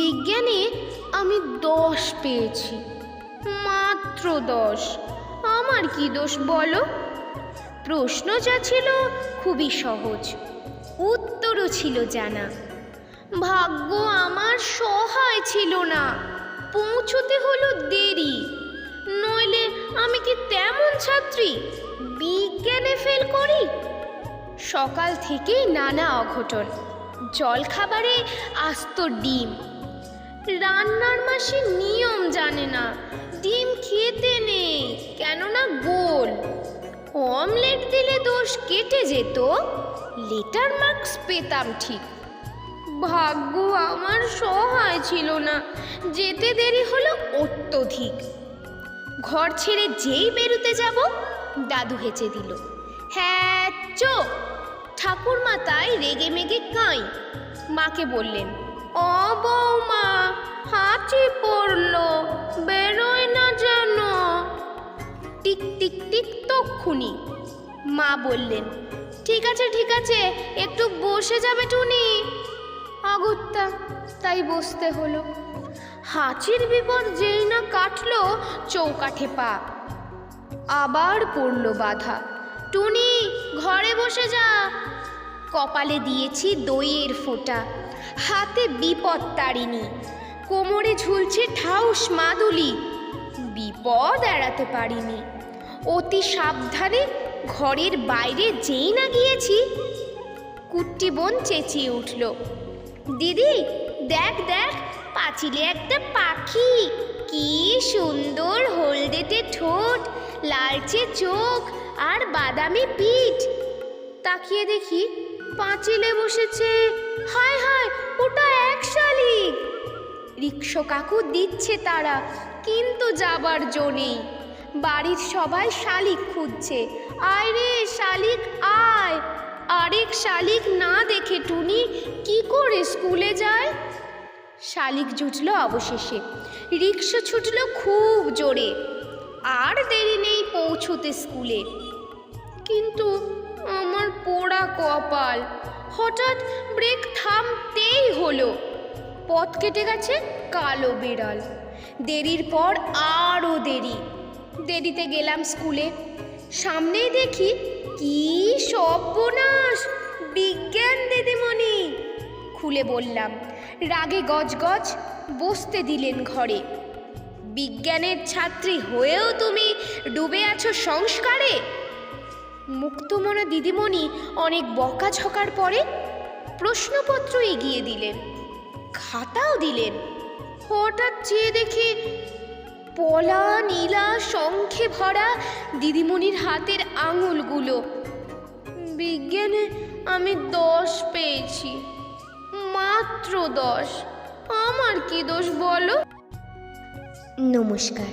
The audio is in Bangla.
বিজ্ঞানে আমি দশ পেয়েছি, মাত্র দশ। আমার কি দোষ বলো? প্রশ্ন যা ছিল খুবই সহজ, উত্তরও ছিল জানা। ভাগ্য আমার সহায় ছিল না, পৌঁছতে হলো দেরি। নইলে আমি কি তেমন ছাত্রী, বিজ্ঞানে ফেল করি? সকাল থেকেই নানা অঘটন, জলখাবারে আস্ত ডিম রান্নার মাসে নিয়ম জানে না। ডিম খেতে নেই, কেননা গোল। অমলেট দিলে দোষ কেটে যেত। লেটার মার্কস পেতাম ঠিক। ভাগ্য আমার সহায় ছিল না। যেতে দেরি হলো অত্যধিক। ঘর ছেড়ে যেই বেরুতে যাব, দাদু হেঁচে দিল। হ্যাঁ চোখ ঠাকুরমা তাই রেগে মেগে কাঁই। মাকে বললেন ও হাঁচি পড়ল, বেরোয় না যেন। টিক টিক টিক তক্ষুনি মা বললেন, ঠিক আছে ঠিক আছে, একটু বসে যাবে টুনি। অগত্যা তাই বসতে হলো। হাঁচির বিপদ যেই না কাটলো চৌকাঠে পা। আবার পড়ল বাধা, টুনি, ঘরে বসে যা। কপালে দিয়েছি দইয়ের ফোঁটা, হাতে বিপদ তারিনি কোমরে ঝুলছে ঠাউস মাদুলি। বিপদ এড়াতে পারিনি। অতি সাবধানে ঘরের বাইরে যেই না গিয়েছি, কুট্টি বোন চেঁচিয়ে উঠল, দিদি, দেখ দেখ, পাঁচিলে একটা পাখি। কি সুন্দর হলদেটে ঠোঁট, লালচে চোখ আর বাদামি পিঠ। তাকিয়ে দেখি পাঁচিলে বসেছে, হায় হায় রিক্সো কাকু দিচ্ছে তারা, কিন্তু যাবার জো নেই। বাড়ির সবাই শালিক খুঁজছে। আয় রে শালিক, আয়! আরেক শালিক না দেখে টুনি কি করে স্কুলে যায়? শালিক জুটলো অবশেষে। রিক্সা ছুটলো খুব জোরে। আর দেরি নেই পৌঁছতে স্কুলে। কিন্তু আমার পোড়া কপাল, হঠাৎ ব্রেক থামতেই হলো। পথ কেটে গেছে কালো বিড়াল। দেরির পর আরও দেরি। দেরিতে গেলাম স্কুলে। সামনেই দেখি কি সর্বনাশ, বিজ্ঞান দিদিমণি। খুলে বললাম, রাগে গজগজ বসতে দিলেন ঘরে। বিজ্ঞানের ছাত্রী হয়েও তুমি ডুবে আছো সংস্কারে? মুক্তমনা দিদিমণি অনেক বকাঝকার পরে প্রশ্নপত্র এগিয়ে দিলেন। খাতাও দিলেন। হঠাৎ চেয়ে দেখি পলা, নীলা, শঙ্খে ভরা দিদিমণির হাতের আঙুলগুলো। বিজ্ঞানে আমি দশ পেয়েছি, মাত্র দশ। আমার কি দোষ বলো? নমস্কার।